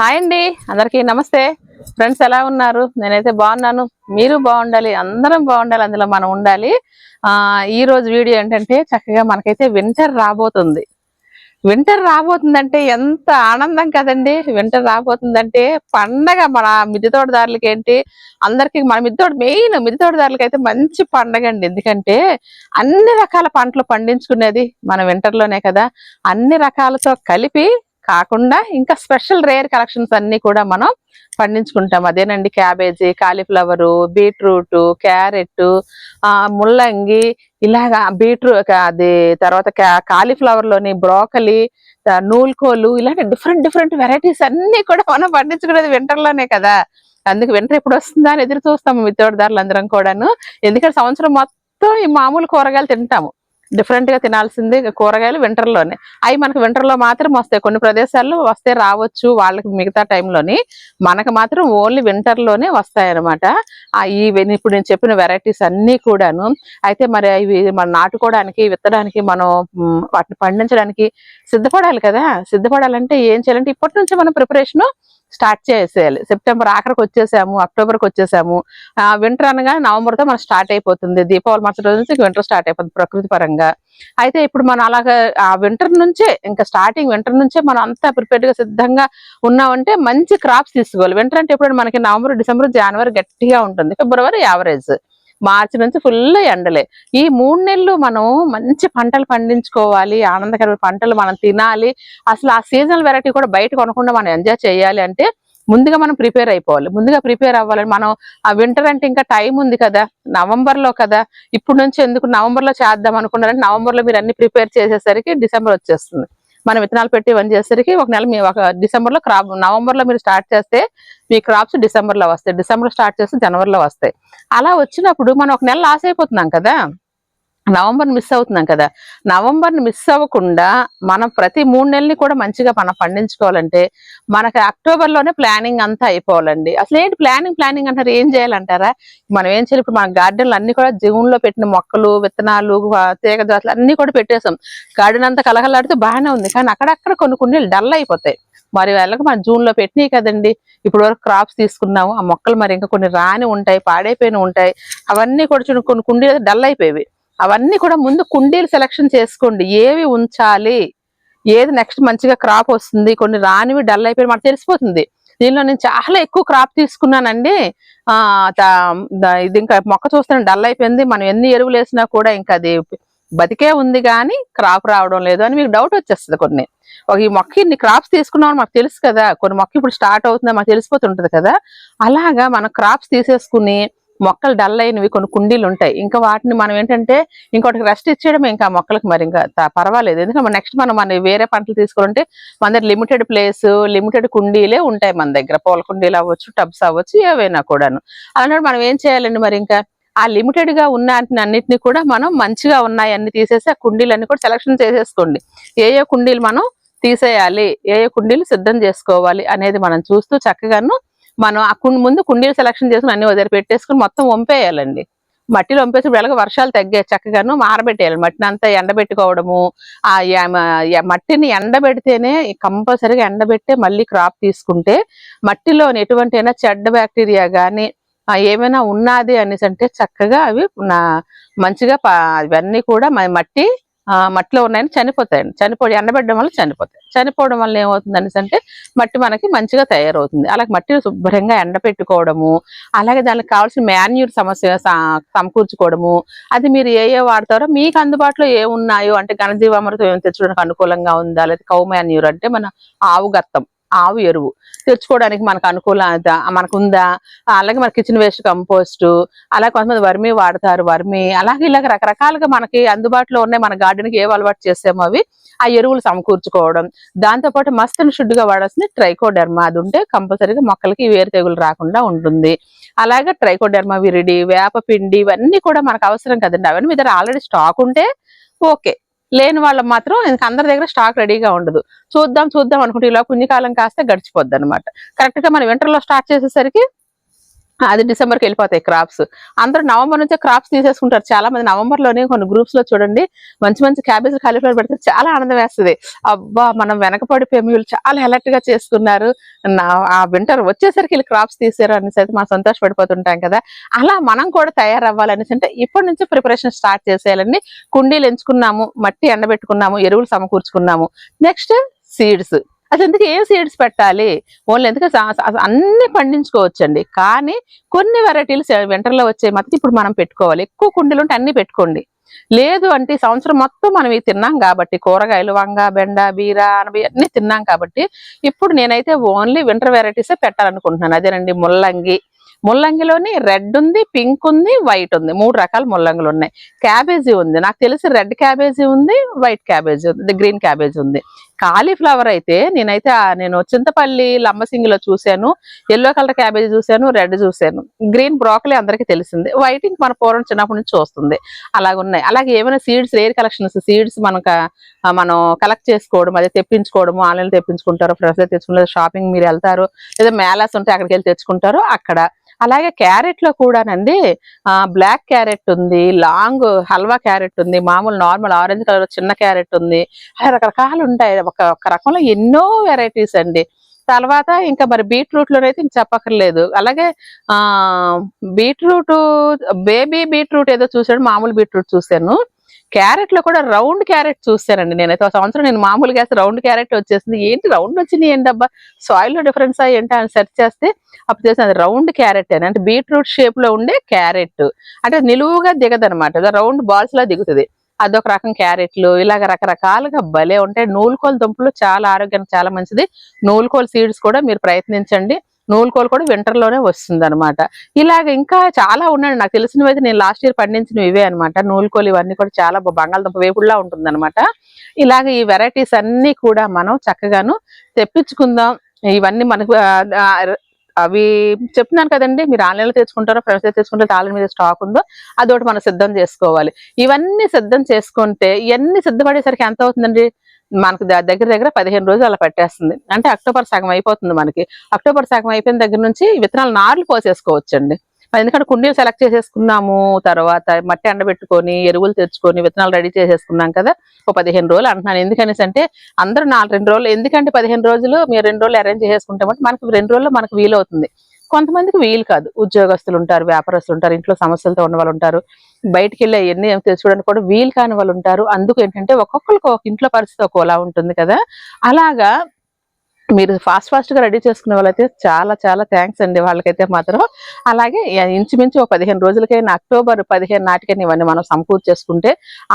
Hi అండి. అందరికీ నమస్తే. ఫ్రెండ్స్ ఎలా ఉన్నారు? నేనైతే బాగున్నాను. మీరు బాగుండాలి అందరం బాగుండాలి అందులో మనం ఉండాలి. ఈ రోజు వీడియో ఏంటంటే చక్కగా మనకైతే వింటర్ రాబోతుంది. వింటర్ రాబోతుందంటే ఎంత ఆనందం కదండి. వింటర్ రాబోతుందంటే పండగ మన మిద్దె తోటదారులకి ఏంటి? అందరికి మన మిద్దె తోట మెయిన్ మిద్దె తోటదారులకి అయితే మంచి పండగ అండి. ఎందుకంటే అన్ని రకాల పంటలు పండించుకునేది మన వింటర్లోనే కదా. అన్ని రకాలతో కలిపి కాకుండా ఇంకా స్పెషల్ రేర్ కలెక్షన్స్ అన్ని కూడా మనం పండించుకుంటాం. అదేనండి క్యాబేజీ కాలీఫ్లవరు బీట్రూట్ క్యారెట్ ముల్లంగి ఇలాగా బీట్రూట్ అది తర్వాత కాలీఫ్లవర్లోని బ్రోకలి నూల్కోలు ఇలాంటి డిఫరెంట్ డిఫరెంట్ వెరైటీస్ అన్ని కూడా మనం పండించుకునేది వింటర్లోనే కదా. అందుకు వింటర్ ఎప్పుడు వస్తుందా అని ఎదురు చూస్తాము మిత్రుడిదారులు అందరం కూడాను. ఎందుకంటే సంవత్సరం మొత్తం ఈ మామూలు కూరగాయలు తింటాము. డిఫరెంట్గా తినాల్సింది కూరగాయలు వింటర్లోనే. అవి మనకు వింటర్లో మాత్రం వస్తాయి. కొన్ని ప్రదేశాల్లో వస్తే రావచ్చు వాళ్ళకి మిగతా టైంలోని మనకు మాత్రం ఓన్లీ వింటర్లోనే వస్తాయి అనమాట ఈ ఇప్పుడు నేను చెప్పిన వెరైటీస్ అన్ని కూడాను. అయితే మరి ఇవి మనం నాటుకోవడానికి విత్తడానికి మనం వాటిని పండించడానికి సిద్ధపడాలి కదా. సిద్ధపడాలంటే ఏం చేయాలంటే ఇప్పటి నుంచి మనం ప్రిపరేషన్ స్టార్ట్ చేసేయాలి. సెప్టెంబర్ ఆఖరికి వచ్చేసాము అక్టోబర్కి వచ్చేసాము. ఆ వింటర్ అనగా నవంబర్తో మనం స్టార్ట్ అయిపోతుంది. దీపావళి మరుసటి రోజు నుంచి వింటర్ స్టార్ట్ అయిపోతుంది ప్రకృతి పరంగా. అయితే ఇప్పుడు మనం అలాగా ఆ వింటర్ నుంచే ఇంకా స్టార్టింగ్ వింటర్ నుంచే మనం అంతా ప్రిపేర్గా సిద్ధంగా ఉన్నామంటే మంచి క్రాప్స్ తీసుకోవాలి. వింటర్ అంటే ఎప్పుడైనా మనకి నవంబర్ డిసెంబర్ జనవరి గట్టిగా ఉంటుంది. ఫిబ్రవరి యావరేజ్ మార్చి నుంచి ఫుల్ ఎండలే. ఈ మూడు నెలలు మనం మంచి పంటలు పండించుకోవాలి. ఆనందకరమైన పంటలు మనం తినాలి. అసలు ఆ సీజనల్ వెరైటీ కూడా బయట కొనకుండా మనం ఎంజాయ్ చేయాలి అంటే ముందుగా మనం ప్రిపేర్ అయిపోవాలి. ముందుగా ప్రిపేర్ అవ్వాలి మనం ఆ వింటర్ అంటే ఇంకా టైం ఉంది కదా. నవంబర్లో కదా. ఇప్పుడు నుంచి ఎందుకు నవంబర్లో చేద్దాం అనుకున్నారంటే నవంబర్లో మీరు అన్ని ప్రిపేర్ చేసేసరికి డిసెంబర్ వచ్చేస్తుంది. మనం విత్తనాలు పెట్టి ఇవన్నీ చేసేసరికి ఒక నెల మీ ఒక డిసెంబర్లో క్రాప్ నవంబర్లో మీరు స్టార్ట్ చేస్తే మీ క్రాప్స్ డిసెంబర్లో వస్తాయి. డిసెంబర్లో స్టార్ట్ చేస్తే జనవరిలో వస్తాయి. అలా వచ్చినప్పుడు మనం ఒక నెల లాస్ అయిపోతున్నాం కదా. నవంబర్ మిస్ అవుతున్నాం కదా. నవంబర్ మిస్ అవ్వకుండా మనం ప్రతి మూడు నెలల్ని కూడా మంచిగా మనం పండించుకోవాలంటే మనకి అక్టోబర్లోనే ప్లానింగ్ అంతా అయిపోవాలండి. అసలు ఏంటి ప్లానింగ్ ప్లానింగ్ అంటారు? ఏం చేయాలంటారా? మనం ఏం చేయాలి? ఇప్పుడు మన గార్డెన్లు అన్ని కూడా జూన్లో పెట్టిన మొక్కలు విత్తనాలు తీగ జాతులు అన్ని కూడా పెట్టేసాం. గార్డెన్ అంతా కలగలాడితే బాగానే ఉంది. కానీ అక్కడక్కడ కొన్ని కొన్ని డల్ అయిపోతాయి. మరి వాళ్ళకి మనం జూన్లో పెట్టినాయి కదండి. ఇప్పుడు వరకు క్రాప్స్ తీసుకున్నాము. ఆ మొక్కలు మరి ఇంకా కొన్ని రాని ఉంటాయి పాడైపోయిన ఉంటాయి. అవన్నీ కూడా చూడండి కొన్ని కుండీలు డల్ అయిపోయేవి. అవన్నీ కూడా ముందు కుండీలు సెలెక్షన్ చేసుకోండి. ఏవి ఉంచాలి? ఏది నెక్స్ట్ మంచిగా క్రాప్ వస్తుంది? కొన్ని రానివి డల్ అయిపోయి మనకు తెలిసిపోతుంది. దీనిలో నేను చాలా ఎక్కువ క్రాప్ తీసుకున్నానండి. ఇది ఇంకా మొక్క చూస్తే డల్ అయిపోయింది. మనం ఎన్ని ఎరువులు వేసినా కూడా ఇంకా అది బతికే ఉంది కానీ క్రాప్ రావడం లేదు అని మీకు డౌట్ వచ్చేస్తుంది కొన్ని. ఒక ఈ మొక్క ఇన్ని క్రాప్స్ తీసుకున్నామని మాకు తెలుసు కదా. కొన్ని మొక్క ఇప్పుడు స్టార్ట్ అవుతుందో మాకు తెలిసిపోతుంటుంది కదా. అలాగా మనం క్రాప్స్ తీసేసుకుని మొక్కలు డల్ అయినవి కొన్ని కుండీలు ఉంటాయి. ఇంకా వాటిని మనం ఏంటంటే ఇంకోటికి రెస్ట్ ఇచ్చేయడం ఇంకా మొక్కలకు మరి ఇంకా పర్వాలేదు. ఎందుకంటే నెక్స్ట్ మనం మన వేరే పంటలు తీసుకోవాలంటే మన దగ్గర లిమిటెడ్ ప్లేస్ లిమిటెడ్ కుండీలే ఉంటాయి మన దగ్గర. పూల కుండీలు అవ్వచ్చు టబ్స్ అవ్వచ్చు ఏవైనా కూడాను. అలాంటి మనం ఏం చేయాలండి మరి ఇంకా ఆ లిమిటెడ్గా ఉన్న వాటిని అన్నిటిని కూడా మనం మంచిగా ఉన్నాయి అన్ని తీసేసి ఆ కుండీలన్నీ కూడా సెలక్షన్ చేసేసుకోండి. ఏ ఏ కుండీలు మనం తీసేయాలి? ఏ ఏ కుండీలు సిద్ధం చేసుకోవాలి? అనేది మనం చూస్తూ చక్కగాను మనం ఆ కుండి ముందు కుండీలు సెలక్షన్ చేసుకుని అన్ని వదిలి పెట్టేసుకుని మొత్తం వంపేయాలండి. మట్టిలో వంపేసి ఎలాగో వర్షాలు తగ్గే చక్కగాను ఆరబెట్టేయాలి మట్టిని అంతా ఎండబెట్టుకోవడము ఆ మట్టిని ఎండబెడితేనే కంపల్సరిగా ఎండబెట్టే మళ్ళీ క్రాప్ తీసుకుంటే మట్టిలోని ఎటువంటి అయినా చెడ్డ బ్యాక్టీరియా కానీ ఏమైనా ఉన్నది అనేసి అంటే చక్కగా అవి నా మంచిగా అవన్నీ ఇవన్నీ కూడా మట్టి మట్టిలో ఉన్నాయని చనిపోతాయండి చనిపోయి ఎండబెట్టడం వల్ల చనిపోతాయి. చనిపోవడం వల్ల ఏమవుతుంది అంటే మట్టి మనకి మంచిగా తయారవుతుంది. అలాగే మట్టిని శుభ్రంగా ఎండపెట్టుకోవడము అలాగే దానికి కావాల్సిన మాన్యూర్ సమస్య సమకూర్చుకోవడము అది మీరు ఏ ఏ వాడతారో మీకు అందుబాటులో ఏ ఉన్నాయో అంటే ఘనజీవామృతం ఏమి తెచ్చుకోవడానికి అనుకూలంగా ఉందా? లేదా కౌ మాన్యూర్ అంటే మన ఆవు గత్తం. ఆవు ఎరువు. తెచ్చుకోవడానికి మనకు అనుకూల మనకు ఉందా అలాగే మన కిచెన్ వేస్ట్ కంపోస్ట్ అలాగే కొంతమంది వర్మి వాడతారు వర్మి. అలాగే ఇలాగ రకరకాలుగా మనకి అందుబాటులో ఉన్నాయి మన గార్డెన్కి ఏవి అలవాటు చేసామో అవి ఆ ఎరువులు సమకూర్చుకోవడం. దాంతో పాటు మస్తు షుడ్గా వాడాల్సిన ట్రైకోడెర్మా అది ఉంటే కంపల్సరీగా మొక్కలకి వేరు తెగులు రాకుండా ఉంటుంది. అలాగే ట్రైకోడెర్మా విరిడి వేప పిండి ఇవన్నీ కూడా మనకు అవసరం కదండి. అవన్నీ మీ దగ్గర ఆల్రెడీ స్టాక్ ఉంటే ఓకే. లేని వాళ్ళం మాత్రం ఇంకా అందరి దగ్గర స్టాక్ రెడీగా ఉండదు. చూద్దాం చూద్దాం అనుకుంటే ఇలా పుణ్యకాలం కాస్తే గడిచిపోద్ది అనమాట కరెక్ట్గా మనం వింటర్లో స్టార్ట్ చేసేసరికి అది డిసెంబర్కి వెళ్ళిపోతాయి క్రాప్స్. అందరూ నవంబర్ నుంచే క్రాప్స్ తీసేసుకుంటారు. చాలా మంది నవంబర్లోనే కొన్ని గ్రూప్స్లో చూడండి మంచి మంచి క్యాబేజ్ కాలీఫ్లవర్ పెడితే చాలా ఆనందం వేస్తుంది. అబ్బా మనం వెనకపడిపోయి వీళ్ళు చాలా అలర్ట్గా చేసుకున్నారు ఆ వింటర్ వచ్చేసరికి వీళ్ళు క్రాప్స్ తీసారు అనేసి అయితే మనం సంతోషపడిపోతుంటాం కదా. అలా మనం కూడా తయారవ్వాలనేసి అంటే ఇప్పటి నుంచి ప్రిపరేషన్ స్టార్ట్ చేసేయాలండి. కుండీలు ఎంచుకున్నాము మట్టి ఎండబెట్టుకున్నాము ఎరువులు సమకూర్చుకున్నాము. Next seeds. అసలు ఎందుకు ఏం సీడ్స్ పెట్టాలి? ఓన్లీ ఎందుకు అన్ని పండించుకోవచ్చండి. కానీ కొన్ని వెరైటీలు వింటర్లో వచ్చే మాత్రం ఇప్పుడు మనం పెట్టుకోవాలి. ఎక్కువ కుండీలు ఉంటే అన్ని పెట్టుకోండి. లేదు అంటే ఈ సంవత్సరం మొత్తం మనం ఇవి తిన్నాం కాబట్టి కూరగాయలు వంగ బెండ బీర అనవి అన్ని తిన్నాం కాబట్టి ఇప్పుడు నేనైతే ఓన్లీ వింటర్ వెరైటీసే పెట్టాలనుకుంటున్నాను. అదేనండి ముల్లంగి. ముల్లంగిలోని రెడ్ ఉంది పింక్ ఉంది వైట్ ఉంది. మూడు రకాల ముల్లంగులు ఉన్నాయి. క్యాబేజీ ఉంది. నాకు తెలిసి రెడ్ క్యాబేజీ ఉంది వైట్ క్యాబేజీ ఉంది గ్రీన్ క్యాబేజీ ఉంది. కాలీఫ్లవర్ అయితే నేనైతే నేను చింతపల్లి లంబసింగిలో చూశాను ఎల్లో కలర్ క్యాబేజీ చూశాను రెడ్ చూశాను. గ్రీన్ బ్రాకలీ అందరికీ తెలిసింది. వైట్ ఇంక మన పూర్వం చిన్నప్పటి నుంచి చూస్తుంది. అలాగున్నాయి. అలాగే ఏమైనా సీడ్స్ రేర్ కలెక్షన్స్ సీడ్స్ మనకు మనం కలెక్ట్ చేసుకోవడం అదే తెప్పించుకోవడము ఆన్లైన్ తెప్పించుకుంటారు ఫ్రెండ్స్ తెచ్చుకుంటారు షాపింగ్ మీరు వెళ్తారు లేదా మేళాస్ ఉంటే అక్కడికి వెళ్ళి తెచ్చుకుంటారు అక్కడ. అలాగే క్యారెట్లో కూడానండి బ్లాక్ క్యారెట్ ఉంది లాంగ్ హల్వా క్యారెట్ ఉంది మామూలు నార్మల్ ఆరెంజ్ కలర్ చిన్న క్యారెట్ ఉంది. అలా రకరకాలు ఉంటాయి. ఒక ఒక రకంలో ఎన్నో వెరైటీస్ అండి. తర్వాత ఇంకా మరి బీట్రూట్ లోనైతే ఇంక చెప్పక్కర్లేదు. అలాగే ఆ బీట్రూట్ బేబీ బీట్రూట్ ఏదో చూసాడు మామూలు బీట్రూట్ చూశాను. క్యారెట్లో కూడా రౌండ్ క్యారెట్ చూశానండి నేనైతే. ఒక సంవత్సరం నేను మామూలుగా రౌండ్ క్యారెట్ వచ్చేసింది. ఏంటి రౌండ్ వచ్చినాయి ఏంటబ్బా సాయిల్లో డిఫరెన్స్ అయ్యి ఏంటి అని సెర్చ్ చేస్తే అప్పుడు తెలిసింది అది రౌండ్ క్యారెట్ అని. అంటే బీట్రూట్ షేప్లో ఉండే క్యారెట్. అంటే నిలువుగా దిగదనమాట. రౌండ్ బాల్స్లా దిగుతుంది. అదొక రకం క్యారెట్లు ఇలాగ రకరకాలుగా భలే ఉంటాయి. నూలుకోలు దుంపలు చాలా ఆరోగ్యానికి చాలా మంచిది. నూలుకోలు సీడ్స్ కూడా మీరు ప్రయత్నించండి. నూలుకోలు కూడా వింటర్లోనే వస్తుంది అనమాట ఇలాగ ఇంకా చాలా ఉన్నాయి నాకు తెలిసినవి అయితే నేను లాస్ట్ ఇయర్ పండించినవి ఇవే అనమాట నూలుకోలు ఇవన్నీ కూడా చాలా బంగాళదుంప వేపుడులా ఉంటుంది అనమాట ఇలాగ ఈ వెరైటీస్ అన్ని కూడా మనం చక్కగాను తెప్పించుకుందాం. ఇవన్నీ మనకు అవి చెప్తున్నాను కదండి మీరు ఆన్లైన్లో తెచ్చుకుంటారో ఫ్రెండ్స్ తెచ్చుకుంటారో ఆన్లైన్ మీద స్టాక్ ఉందో అదొకటి మనం సిద్ధం చేసుకోవాలి. ఇవన్నీ సిద్ధం చేసుకుంటే ఇవన్నీ సిద్ధపడేసరికి ఎంత అవుతుందండి? మనకు దగ్గర దగ్గర పదిహేను రోజులు అలా పట్టేస్తుంది. అంటే అక్టోబర్ సగం అయిపోతుంది మనకి. అక్టోబర్ సగం అయిపోయిన దగ్గర నుంచి విత్తనాలు నార్లు పోసేసుకోవచ్చండి. ఎందుకంటే కుండీలు సెలెక్ట్ చేసేసుకున్నాము తర్వాత మట్టి ఎండబెట్టుకొని ఎరువులు తెచ్చుకొని విత్తనాలు రెడీ చేసేసుకున్నాం కదా. ఒక పదిహేను రోజులు అంటున్నాను. ఎందుకనేసి అంటే అందరూ నాలుగు రెండు రోజులు ఎందుకంటే పదిహేను రోజులు మీరు రెండు రోజులు అరేంజ్ చేసుకుంటామంటే మనకి రెండు రోజుల్లో మనకు వీలవుతుంది కొంతమందికి వీలు కాదు. ఉద్యోగస్తులు ఉంటారు వ్యాపారస్తులు ఉంటారు ఇంట్లో సమస్యలతో ఉన్న వాళ్ళు ఉంటారు. బయటికి వెళ్ళి ఎన్ని తెచ్చుకోవడానికి కూడా వీలు కాని వాళ్ళు ఉంటారు. అందుకు ఏంటంటే ఒక్కొక్కరికి ఒక ఇంట్లో పరిస్థితి ఒకలా ఉంటుంది కదా. అలాగా మీరు ఫాస్ట్ ఫాస్ట్గా రెడీ చేసుకునే వాళ్ళైతే చాలా చాలా థ్యాంక్స్ అండి. వాళ్ళకైతే మాత్రం అలాగే ఇంచుమించు ఒక పదిహేను రోజులకైనా అక్టోబర్ పదిహేను నాటికైనా ఇవన్నీ మనం సమకూర్చేసుకుంటే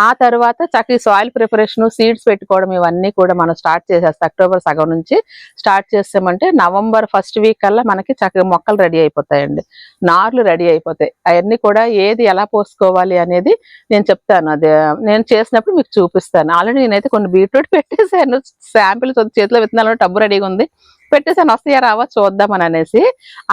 ఆ తర్వాత చక్కగా సాయిల్ ప్రిపరేషన్ సీడ్స్ పెట్టుకోవడం ఇవన్నీ కూడా మనం స్టార్ట్ చేసేస్తాం అక్టోబర్ సగం నుంచి స్టార్ట్ చేసామంటే నవంబర్ ఫస్ట్ వీక్ కల్లా మనకి చక్కగా మొక్కలు రెడీ అయిపోతాయండి. నార్లు రెడీ అయిపోతాయి. అవన్నీ కూడా ఏది ఎలా పోసుకోవాలి అనేది నేను చెప్తాను. అదే నేను చేసినప్పుడు మీకు చూపిస్తాను. ఆల్రెడీ నేనైతే కొన్ని బీట్రూట్ పెట్టేశాను. శాంపిల్ చేతిలో విత్తనాలు టబ్బు రెడీగా ఉంది. పెట్టేసాను వస్తాయా రావా చూద్దామని అనేసి.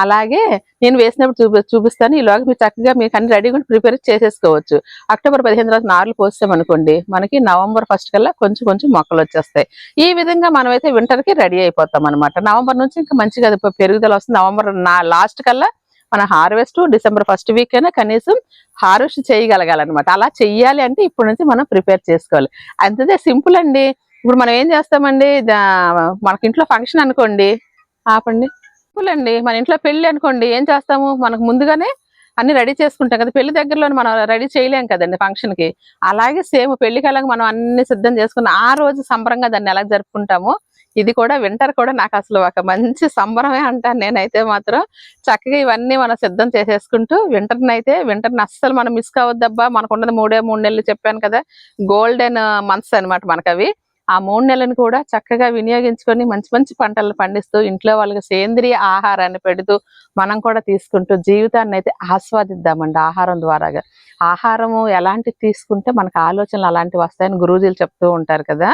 అలాగే నేను వేసినప్పుడు చూపి చూపిస్తాను. ఈలోగా మీరు చక్కగా మీకు అన్ని రెడీగా ప్రిపేర్ చేసేసుకోవచ్చు. అక్టోబర్ పదిహేను తర్వాత నార్లు పోసామనుకోండి మనకి నవంబర్ ఫస్ట్ కల్లా కొంచెం కొంచెం మొక్కలు వచ్చేస్తాయి. ఈ విధంగా మనమైతే వింటర్కి రెడీ అయిపోతాం అనమాట నవంబర్ నుంచి ఇంకా మంచిగా అది పెరుగుదల వస్తుంది. నవంబర్ నా లాస్ట్ కల్లా మన హార్వెస్ట్ డిసెంబర్ ఫస్ట్ వీక్ అయినా కనీసం హార్వెస్ట్ చేయగలగాలన్నమాట. అలా చెయ్యాలి అంటే ఇప్పటి నుంచి మనం ప్రిపేర్ చేసుకోవాలి. అంతే సింపుల్ అండి. ఇప్పుడు మనం ఏం చేస్తామండి? మనకి ఇంట్లో ఫంక్షన్ అనుకోండి. ఆపండి. సింపుల్ మన ఇంట్లో పెళ్ళి అనుకోండి ఏం చేస్తాము? మనకు ముందుగానే అన్ని రెడీ చేసుకుంటాం కదా. పెళ్ళి దగ్గరలో మనం రెడీ చేయలేం కదండి ఫంక్షన్కి. అలాగే సేమ్ పెళ్ళి కాలంగా మనం అన్ని సిద్ధం చేసుకుని ఆ రోజు సంబరంగా దాన్ని ఎలా జరుపుకుంటాము ఇది కూడా వింటర్ కూడా నాకు అసలు ఒక మంచి సంబరమే అంటాను నేనైతే మాత్రం. చక్కగా ఇవన్నీ మనం సిద్ధం చేసేసుకుంటూ వింటర్ని అయితే వింటర్ని అస్సలు మనం మిస్ కావద్దబ్బా. మనకు ఉన్నది మూడే మూడు నెలలు చెప్పాను కదా. గోల్డెన్ మంత్స్ అన్నమాట మనకు అవి ఆ మూడు నెలలను కూడా చక్కగా వినియోగించుకొని మంచి మంచి పంటలు పండిస్తూ ఇంట్లో వాళ్ళకి సేంద్రియ ఆహారాన్ని పెడుతూ మనం కూడా తీసుకుంటూ జీవితాన్ని అయితే ఆస్వాదిద్దామండి ఆహారం ద్వారాగా. ఆహారము ఎలాంటి తీసుకుంటే మనకు ఆలోచనలు అలాంటివి వస్తాయని గురూజీలు చెప్తూ ఉంటారు కదా.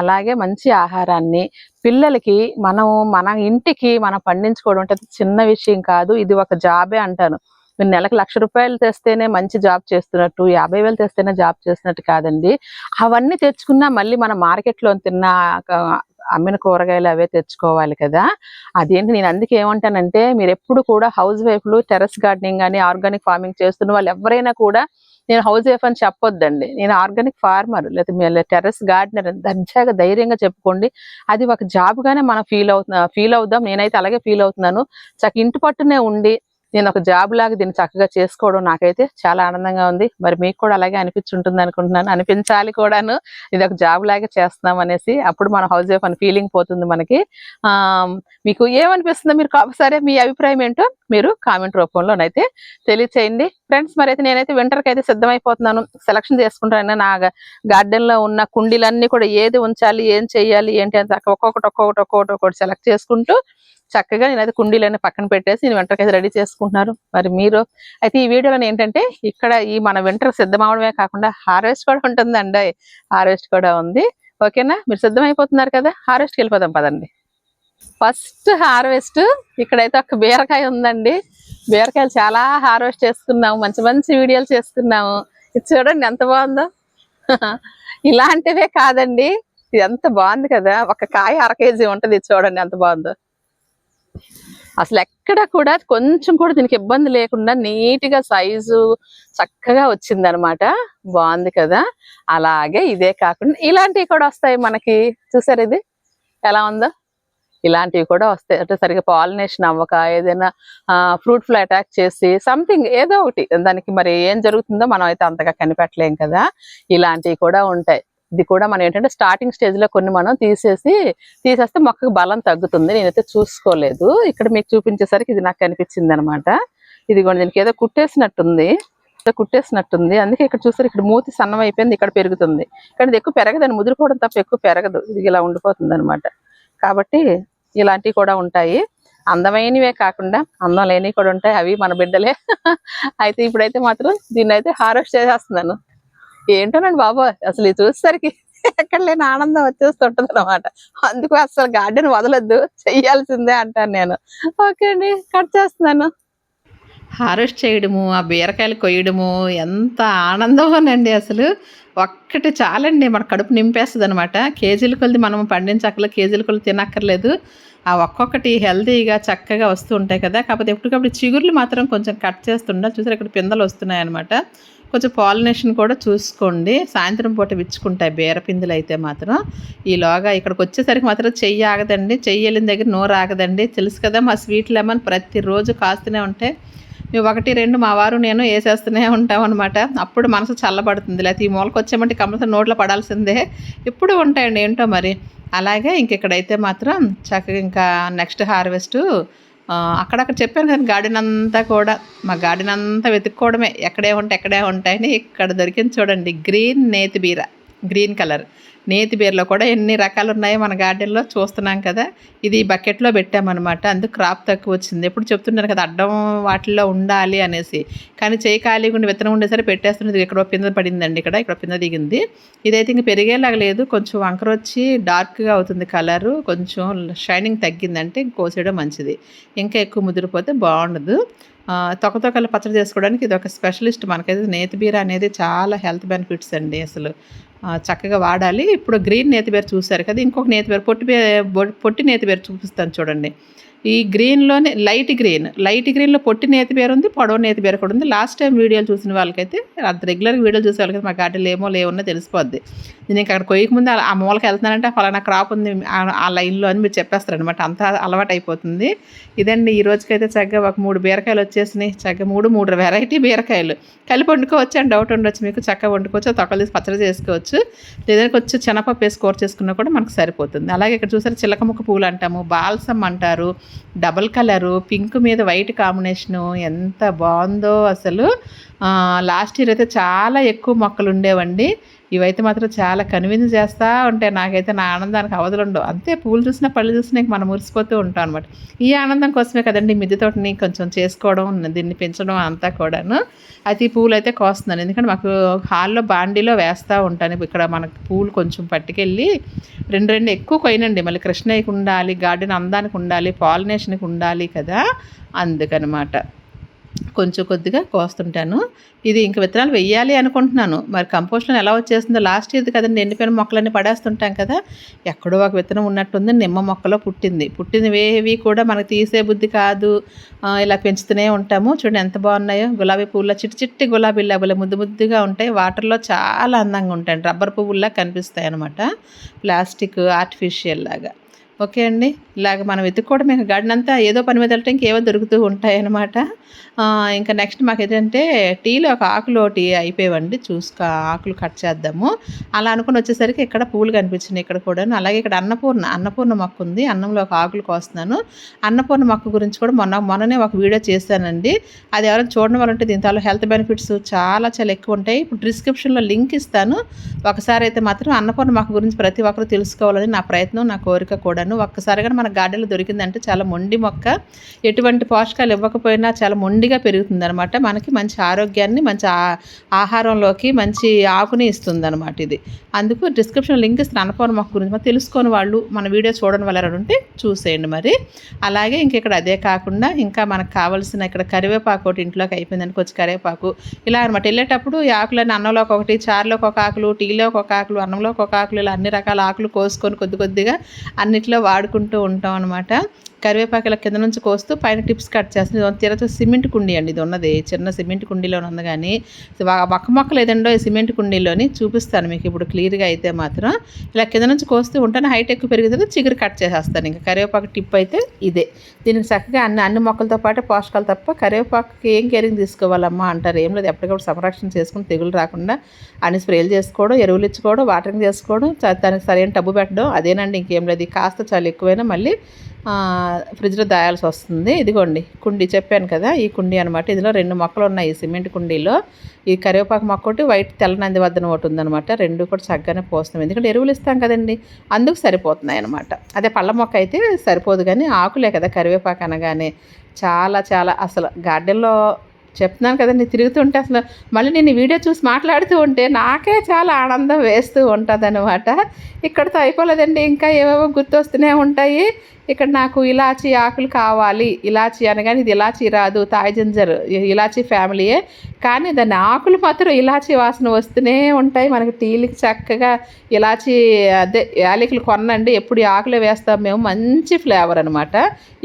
అలాగే మంచి ఆహారాన్ని పిల్లలకి మనం మన ఇంటికి మనం పండించుకోవడం అంటే చిన్న విషయం కాదు ఇది ఒక జాబే అంటాను. మీరు నెలకు లక్ష రూపాయలు తెస్తేనే మంచి జాబ్ చేస్తున్నట్టు యాభై వేలు తెస్తేనే జాబ్ చేస్తున్నట్టు కాదండి. అవన్నీ తెచ్చుకున్నా మళ్ళీ మన మార్కెట్లో తిన్న అమ్మిన కూరగాయలు అవే తెచ్చుకోవాలి కదా. అదేంటి నేను అందుకే ఏమంటానంటే మీరు ఎప్పుడు కూడా హౌస్ వైఫ్లు టెర్రస్ గార్డెనింగ్ కానీ ఆర్గానిక్ ఫార్మింగ్ చేస్తున్న వాళ్ళు ఎవరైనా కూడా నేను హౌస్ వైఫ్ అని చెప్పొద్దండి. నేను ఆర్గానిక్ ఫార్మర్ లేదా మీరు టెర్రస్ గార్డెనర్ అని దర్జాగా ధైర్యంగా చెప్పుకోండి. అది ఒక జాబ్గానే మనం ఫీల్ అవుతున్నా ఫీల్ అవుదాం. నేనైతే అలాగే ఫీల్ అవుతున్నాను. చక్క ఇంటి పట్టునే ఉండి నేను ఒక జాబ్ లాగా దీన్ని చక్కగా చేసుకోవడం నాకైతే చాలా ఆనందంగా ఉంది. మరి మీకు కూడా అలాగే అనిపించుంటుంది అనుకుంటున్నాను. అనిపించాలి కూడాను ఇది ఒక జాబ్ లాగా చేస్తున్నాం అనేసి అప్పుడు మన హౌస్ వైఫ్ అని ఫీలింగ్ పోతుంది మనకి. ఆ మీకు ఏమనిపిస్తుందో? మీరు సరే మీ అభిప్రాయం ఏంటో? మీరు కామెంట్ రూపంలోనైతే తెలియచేయండి. ఫ్రెండ్స్ మరి అయితే నేనైతే వింటర్కి అయితే సిద్ధమైపోతున్నాను. సెలక్షన్ చేసుకుంటాను నా గార్డెన్లో ఉన్న కుండీలన్నీ కూడా ఏది ఉంచాలి ఏం చేయాలి ఏంటి అని ఒక్కొక్కటి ఒక్కొక్కటి ఒక్కొక్కటి ఒక్కొక్కటి సెలెక్ట్ చేసుకుంటూ చక్కగా నేనైతే కుండీలన్నీ పక్కన పెట్టేసి నేను వింటర్కి అయితే రెడీ చేసుకుంటున్నారు మరి మీరు అయితే ఈ వీడియోలో ఏంటంటే ఇక్కడ ఈ మన వింటర్ సిద్ధం అవడమే కాకుండా హార్వెస్ట్ కూడా ఉంటుందండి. హార్వెస్ట్ కూడా ఉంది. ఓకేనా? మీరు సిద్ధమైపోతున్నారు కదా? హార్వెస్ట్కి వెళ్ళిపోదాం పదండి. ఫస్ట్ హార్వెస్ట్ ఇక్కడైతే ఒక బీరకాయ ఉందండి. బీరకాయలు చాలా హార్వెస్ట్ చేసుకున్నాము. మంచి మంచి వీడియోలు చేసుకున్నాము ఇది చూడండి ఎంత బాగుందో. ఇలాంటివే కాదండి. ఇది ఎంత బాగుంది కదా. ఒక కాయ అర కేజీ ఉంటుంది ఇది చూడండి ఎంత బాగుందో. అసలు ఎక్కడ కూడా కొంచెం కూడా దీనికి ఇబ్బంది లేకుండా నీట్గా సైజు చక్కగా వచ్చింది అనమాట బాగుంది కదా. అలాగే ఇదే కాకుండా ఇలాంటివి కూడా వస్తాయి మనకి. చూసారు ఇది? ఎలా ఉందో? ఇలాంటివి కూడా వస్తాయి. అంటే సరిగ్గా పాలినేషన్ అవ్వక ఏదైనా ఫ్రూట్ ఫ్లై అటాక్ చేసి సంథింగ్ ఏదో ఒకటి దానికి మరి ఏం జరుగుతుందో మనం అయితే అంతగా కనిపెట్టలేం కదా. ఇలాంటివి కూడా ఉంటాయి. ఇది కూడా మనం ఏంటంటే స్టార్టింగ్ స్టేజ్లో కొన్ని మనం తీసేసి తీసేస్తే మొక్కకు బలం తగ్గుతుంది. నేనైతే చూసుకోలేదు. ఇక్కడ మీకు చూపించేసరికి ఇది నాకు కనిపించింది అనమాట ఇది కూడా దీనికి ఏదో కుట్టేసినట్టుంది. కుట్టేసినట్టుంది. అందుకే ఇక్కడ చూస్తారు ఇక్కడ మూతి సన్నం అయిపోయింది ఇక్కడ పెరుగుతుంది. కానీ ఇది ఎక్కువ పెరగదు అని ముదిరిపోవడం తప్ప ఎక్కువ పెరగదు. ఇది ఇలా ఉండిపోతుంది అనమాట కాబట్టి ఇలాంటివి కూడా ఉంటాయి. అందమైనవే కాకుండా అందం లేనివి కూడా ఉంటాయి. అవి మన బిడ్డలే. అయితే ఇప్పుడైతే మాత్రం దీన్ని అయితే హార్వెస్ట్ చేసేస్తున్నాను. ఏంటోనండి బాబు అసలు ఇది చూసేసరికి ఎక్కడ లేని ఆనందం వచ్చేస్తుంటుంది అనమాట అందుకు అసలు గార్డెన్ వదలొద్దు చెయ్యాల్సిందే అంటాను నేను. ఓకే అండి కట్ చేస్తున్నాను. హార్వెస్ట్ చేయడము ఆ బీరకాయలు కొయ్యడము ఎంత ఆనందమోనండి అసలు. ఒక్కటి చాలండి మన కడుపు నింపేస్తుంది అనమాట కేజీల కొలది మనం పండించక్కర్లేదు కేజీల కొలది తినక్కర్లేదు. ఆ ఒక్కొక్కటి హెల్తీగా చక్కగా వస్తూ ఉంటాయి కదా. కాకపోతే ఎప్పటికప్పుడు చిగుర్లు మాత్రం కొంచెం కట్ చేస్తుండ చూసారు ఇక్కడ పిందెలు వస్తున్నాయి అనమాట కొంచెం పాలినేషన్ కూడా చూసుకోండి. సాయంత్రం పూట విచ్చుకుంటాయి బీర పిందులు అయితే మాత్రం. ఈలోగా ఇక్కడికి వచ్చేసరికి మాత్రం చెయ్యి ఆగదండి. చెయ్యి వెళ్ళిన దగ్గర నోరు ఆగదండి. తెలుసు కదా మా స్వీట్ లెమన్ ప్రతిరోజు కాస్తూనే ఉంటాయి ఒకటి రెండు మా వారు నేను వేసేస్తూనే ఉంటాం అనమాట అప్పుడు మనసు చల్లబడుతుంది. లేకపోతే ఈ మూలకి వచ్చామంటే కంపల్సరీ నోట్లో పడాల్సిందే. ఎప్పుడు ఉంటాయండి ఏంటో మరి. అలాగే ఇంక ఇక్కడైతే మాత్రం చక్కగా ఇంకా నెక్స్ట్ హార్వెస్ట్ అక్కడక్కడ చెప్పాను కదా గార్డెన్ అంతా కూడా. మా గార్డెన్ అంతా వెతుక్కోవడమే. ఎక్కడే ఉంటాయి ఎక్కడే ఉంటాయని ఇక్కడ దొరికింది చూడండి గ్రీన్ నేతి బీర. Green colour. నేతి బీరలో కూడా ఎన్ని రకాలు ఉన్నాయో మన గార్డెన్లో చూస్తున్నాం కదా. ఇది బకెట్లో పెట్టామన్నమాట. అందుకు క్రాప్ తక్కువ వచ్చింది. ఎప్పుడు చెప్తున్నారు కదా అడ్డం వాటిల్లో ఉండాలి అనేసి. కానీ చేయి ఖాళీగా ఉండి విత్తనం ఉండేసరి పెట్టేస్తున్నది ఇక్కడ పింద పడిందండి ఇక్కడ ఇక్కడ పింద దిగింది. ఇదైతే ఇంక పెరిగేలాగా లేదు. కొంచెం వంకర వచ్చి డార్క్గా అవుతుంది కలరు. కొంచెం షైనింగ్ తగ్గిందంటే కోసేయడం మంచిది. ఇంకా ఎక్కువ ముదిరిపోతే బాగుండదు. తొక్క పచ్చడి చేసుకోవడానికి ఇది ఒక స్పెషలిస్ట్ మనకైతే నేతిబీర అనేది చాలా హెల్త్ బెనిఫిట్స్ అండి అసలు. చక్కగా వాడాలి. ఇప్పుడు గ్రీన్ నేతిబీర చూశారు కదా ఇంకొక నేతిబేరు పొట్టి పొట్టి నేతిబీర చూపిస్తాను చూడండి. ఈ గ్రీన్లోనే లైట్ గ్రీన్ లైట్ గ్రీన్లో పొట్టి నేతి పేరు ఉంది పొడవ నేతి పేరు కూడా ఉంది. లాస్ట్ టైం వీడియోలు చూసిన వాళ్ళకైతే అంత రెగ్యులర్గా వీడియోలు చూసే వాళ్ళకైతే మా గార్డెన్లో ఏమో లేవన్నా తెలిసిపోద్ది. నేను ఇంకా అక్కడ కొయ్యక ముందు ఆ మూలకి వెళ్తున్నానంటే ఫలానా క్రాప్ ఉంది ఆ- లైన్లో అని మీరు చెప్పేస్తారు అనమాట అంత అలవాటు అయిపోతుంది ఇదండి ఈ రోజుకైతే చక్కగా ఒక మూడు బీరకాయలు వచ్చేసినాయి. చక్కగా మూడు మూడు వెరైటీ బీరకాయలు. కలిపి వండుకోవచ్చు అని డౌట్ ఉండొచ్చు మీకు. చక్కగా వండుకోవచ్చు తొక్కలు తీసి పచ్చడి చేసుకోవచ్చు. లేదంటే కొంచెం శనగపప్పు వేసి కూర చేసుకున్నా కూడా మనకు సరిపోతుంది. అలాగే ఇక్కడ చూసారు చిలక ముక్క పూలు అంటాము బాల్సమ్ అంటారు. డబల్ కలరు పింక్ మీద వైట్ కాంబినేషను ఎంత బాగుందో అసలు. లాస్ట్ ఇయర్ అయితే చాలా ఎక్కువ మొక్కలు ఉండేవండి. ఇవైతే మాత్రం చాలా కన్విన్స్ చేస్తూ ఉంటాయి నాకైతే నా ఆనందానికి అవధులు ఉండవు. అంతే పూలు చూసినా పళ్ళు చూసినా మనం మురిసిపోతూ ఉంటాం అనమాట ఈ ఆనందం కోసమే కదండి మిద్దె తోటని కొంచెం చేసుకోవడం దీన్ని పెంచడం అంతా కూడాను. అయితే ఈ పూలు అయితే కోస్తున్నాను. ఎందుకంటే మాకు హాల్లో బాండీలో వేస్తూ ఉంటాను. ఇక్కడ మనకు పూలు కొంచెం పట్టుకెళ్ళి రెండు రెండు ఎక్కువ కొయినండి మళ్ళీ కృష్ణయ్యకి ఉండాలి గార్డెన్ అందానికి ఉండాలి పాలినేషన్కి ఉండాలి కదా అందుకనమాట. కొంచెం కొద్దిగా కోస్తుంటాను. ఇది ఇంక విత్తనాలు వెయ్యాలి అనుకుంటున్నాను. మరి కంపోస్ట్లో ఎలా వచ్చేస్తుందో లాస్ట్ ఇయర్ కదండి ఎండిపోయిన మొక్కలన్నీ పడేస్తుంటాం కదా ఎక్కడో ఒక విత్తనం ఉన్నట్టుంది నిమ్మ మొక్కలో పుట్టింది. పుట్టినవేవి కూడా మనకు తీసే బుద్ధి కాదు. ఇలా పెంచుతూనే ఉంటాము. చూడండి ఎంత బాగున్నాయో. గులాబీ పువ్వుల చిట్టి చిట్టి గులాబీ అబ్బలే ముద్దు ముద్దుగా ఉంటాయి. వాటర్లో చాలా అందంగా ఉంటాయి. రబ్బర్ పువ్వుల్లా కనిపిస్తాయి అనమాట ప్లాస్టిక్ ఆర్టిఫిషియల్ లాగా. ఓకే అండి. ఇలాగ మనం వెతుక్కోవడం ఇంకా గార్డెన్ అంతా ఏదో పని మీద వెళ్ళటం ఇంకేవో దొరుకుతూ ఉంటాయి అనమాట ఇంకా నెక్స్ట్ మాకు ఏంటంటే టీలో ఒక ఆకులు ఒకటి అయిపోయేవండి. చూసుకో ఆకులు కట్ చేద్దాము. అలా అనుకుని వచ్చేసరికి ఇక్కడ పూలు కనిపించినాయి ఇక్కడ కూడా అలాగే ఇక్కడ అన్నపూర్ణ అన్నపూర్ణ మొక్క ఉంది. అన్నంలో ఒక ఆకులు కోస్తున్నాను. అన్నపూర్ణ మొక్క గురించి కూడా మొన్న మొన్ననే ఒక వీడియో చేశానండి. అది ఎవరైనా చూడడం వల్ల ఉంటే దీంతో హెల్త్ బెనిఫిట్స్ చాలా చాలా ఎక్కువ ఉంటాయి. ఇప్పుడు డిస్క్రిప్షన్లో లింక్ ఇస్తాను. ఒకసారి అయితే మాత్రం అన్నపూర్ణ మొక్క గురించి ప్రతి ఒక్కరు తెలుసుకోవాలని నా ప్రయత్నం నా కోరిక కూడా కూడాను ఒక్కసారిగా మన గార్డెన్లో దొరికిందంటే చాలా మొండి మొక్క. ఎటువంటి పోషకాలు ఇవ్వకపోయినా చాలా మొండిగా పెరుగుతుందనమాట మనకి మంచి ఆరోగ్యాన్ని మంచి ఆహారంలోకి మంచి ఆకుని ఇస్తుందనమాట ఇది. అందుకు డిస్క్రిప్షన్ లింక్ ఇస్తాను మొక్క గురించి మరి తెలుసుకొని వాళ్ళు మన వీడియో చూడడం వల్ల ఉంటే చూసేయండి మరి. అలాగే ఇంక ఇక్కడ అదే కాకుండా ఇంకా మనకు కావాల్సిన ఇక్కడ కరివేపాకు ఒకటి ఇంట్లోకి అయిపోయిందని కొంచెం కరివేపాకు. ఇలా అనమాట వెళ్ళేటప్పుడు ఈ ఆకులన్నీ అన్నంలోకి ఒకటి చారులోకి ఒక ఆకులు టీలోకి ఒక ఆకులు అన్నంలోకి ఒక ఆకులు ఇలా అన్ని రకాల ఆకులు కోసుకొని కొద్ది కొద్దిగా అన్నిట్లో వాడుకుంటూ ఉంటాం అనమాట కరివేపాకు ఇలా కింద నుంచి కోస్తూ పైన టిప్స్ కట్ చేస్తుంది. తీరతో సిమెంట్ కుండీ అండి ఇది ఉన్నది చిన్న సిమెంట్ కుండీలో ఉంది కానీ మొక్క మొక్కలు ఏదండో ఈ సిమెంట్ కుండీలోని చూపిస్తాను మీకు ఇప్పుడు క్లియర్గా అయితే మాత్రం. ఇలా కింద నుంచి కోస్తూ ఉంటాను హైట్ ఎక్కువ పెరిగితే చిగురు కట్ చేసేస్తాను. ఇంకా కరివేపాకు టిప్ అయితే ఇదే. దీనికి చక్కగా అన్ని అన్ని మొక్కలతో పాటు పోషకాలు తప్ప కరివేపాకుకి ఏం కేరింగ్ తీసుకోవాలమ్మా అంటారు. ఏం లేదు ఎప్పటికప్పుడు సంరక్షణ చేసుకుని తెగులు రాకుండా అన్ని స్ప్రేలు చేసుకోవడం ఎరువులు ఇచ్చుకోవడం వాటరింగ్ చేసుకోవడం దానికి సరైన టబ్బు పెట్టడం అదేనండి ఇంకేం లేదు. కాస్త చాలా ఎక్కువైనా మళ్ళీ ఫ్రిడ్జ్లో దాయాల్సి వస్తుంది. ఇదిగోండి కుండీ చెప్పాను కదా ఈ కుండీ అనమాట ఇందులో రెండు మొక్కలు ఉన్నాయి సిమెంట్ కుండీలో. ఈ కరివేపాకు మొక్క ఒకటి వైట్ తెల్ల నంది వద్దన ఒకటి ఉందనమాట రెండు కూడా చక్కగానే పోస్తాం ఎందుకంటే ఎరువులు ఇస్తాం కదండి అందుకు సరిపోతున్నాయి అనమాట అదే పళ్ళ మొక్క అయితే సరిపోదు కానీ ఆకులే కదా కరివేపాకు అనగానే చాలా చాలా అసలు గార్డెన్లో చెప్తున్నాను కదండి తిరుగుతుంటే అసలు మళ్ళీ నేను ఈ వీడియో చూసి మాట్లాడుతూ ఉంటే నాకే చాలా ఆనందం వేస్తూ ఉంటుంది అనమాట ఇక్కడితో అయిపోలేదండి ఇంకా ఏవేవో గుర్తొస్తూనే ఉంటాయి. ఇక్కడ నాకు ఇలాచీ ఆకులు కావాలి ఇలాచీ అనగానే ఇది ఇలాచీ రాదు తాయ్ జింజర్ ఇలాచీ ఫ్యామిలీయే. కానీ దాని ఆకులు మాత్రం ఇలాచీ వాసన వస్తూనే ఉంటాయి. మనకి టీలకి చక్కగా ఇలాచీ అదే యాలకులు కొనండి ఎప్పుడు ఈ ఆకులు వేస్తాం మేము. మంచి ఫ్లేవర్ అనమాట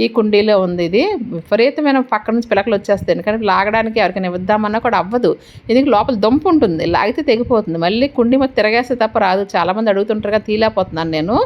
ఈ కుండీలో ఉంది ఇది. విపరీతమైన పక్క నుంచి పిలకలు వచ్చేస్తాయి. ఎందుకంటే లాగడానికి ఎవరికైనా ఇద్దామన్నా కూడా అవ్వదు. ఎందుకంటే లోపల దుంప ఉంటుంది. లాగితే తెగిపోతుంది. మళ్ళీ కుండీ మొత్తం తిరగేస్తే తప్ప రాదు. చాలామంది అడుగుతుంటారుగా తీలేకపోతున్నాను నేను.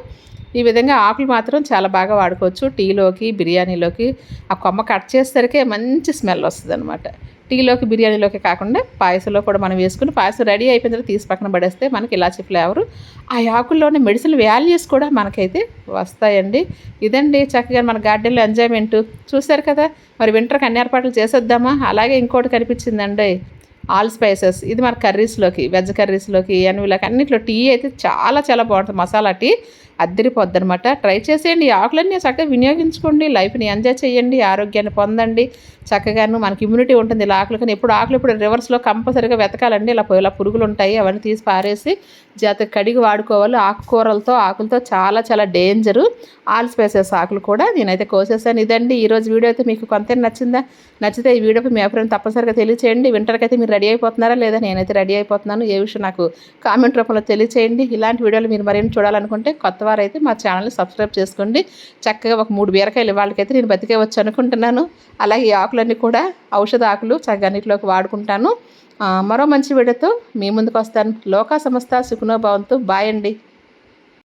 ఈ విధంగా ఆకులు మాత్రం చాలా బాగా వాడుకోవచ్చు. టీలోకి బిర్యానీలోకి. ఆ కొమ్మ కట్ చేసేసరికి మంచి స్మెల్ వస్తుంది అనమాట టీలోకి బిర్యానీలోకి కాకుండా పాయసంలో కూడా మనం వేసుకుని పాయసం రెడీ అయిపోయిన తర్వాత తీసి పక్కన పడేస్తే మనకి ఇలాచి ఫ్లేవరు. ఆ ఆకుల్లోని మెడిసిన్ వాల్యూస్ కూడా మనకైతే వస్తాయండి. ఇదండి చక్కగా మన గార్డెన్లో ఎంజాయ్మెంట్. చూశారు కదా? మరి వింటర్కి అన్ని ఏర్పాట్లు చేసేద్దామా? అలాగే ఇంకోటి కనిపించిందండి. All spices. ఇది మన కర్రీస్లోకి వెజ్ కర్రీస్లోకి ఎన్విలోకి అన్నిట్లో టీ అయితే చాలా చాలా బాగుంటుంది. మసాలా టీ. అద్దరిపోద్ది అనమాట ట్రై చేసేయండి. ఈ ఆకులన్నీ చక్కగా వినియోగించుకోండి. లైఫ్ని ఎంజాయ్ చేయండి. ఆరోగ్యాన్ని పొందండి. చక్కగాను మనకి ఇమ్యూనిటీ ఉంటుంది. ఇలా ఆకులు కానీ ఎప్పుడు ఆకులు ఇప్పుడు రివర్స్లో కంపల్సరీగా వెతకాలండి. ఇలా ఇలా పురుగులు ఉంటాయి అవన్నీ తీసి పారేసి జాత కడిగి వాడుకోవాలి. ఆకుకూరలతో ఆకులతో చాలా చాలా డేంజరు ఆల్ ఆకులు కూడా నేనైతే కోసేసాను. ఇదండి. ఈరోజు వీడియో అయితే మీకు కొంత నచ్చిందా? నచ్చితే ఈ వీడియోకి మీ అభిప్రాయం తప్పనిసరిగా తెలియచేయండి. వింటర్కి అయితే మీరు రెడీ అయిపోతున్నారా లేదా నేనైతే రెడీ అయిపోతున్నాను. ఏ విషయం నాకు కామెంట్ రూపంలో తెలియచేయండి. ఇలాంటి వీడియోలు మీరు మరేమి చూడాలనుకుంటే కొత్త వారైతే మా ఛానల్ని సబ్స్క్రైబ్ చేసుకోండి. చక్కగా ఒక మూడు బీరకాయలు వాళ్ళకైతే నేను బతికేవచ్చు అనుకుంటున్నాను అలాగే ఈ ఆకులన్నీ కూడా ఔషధ ఆకులు చక్కగా అన్నిటిలోకి వాడుకుంటాను మరో మంచి వీడియోతో మీ ముందుకు వస్తాను. లోకా సంస్థ సుఖనోభావంతో బాయ్ అండి.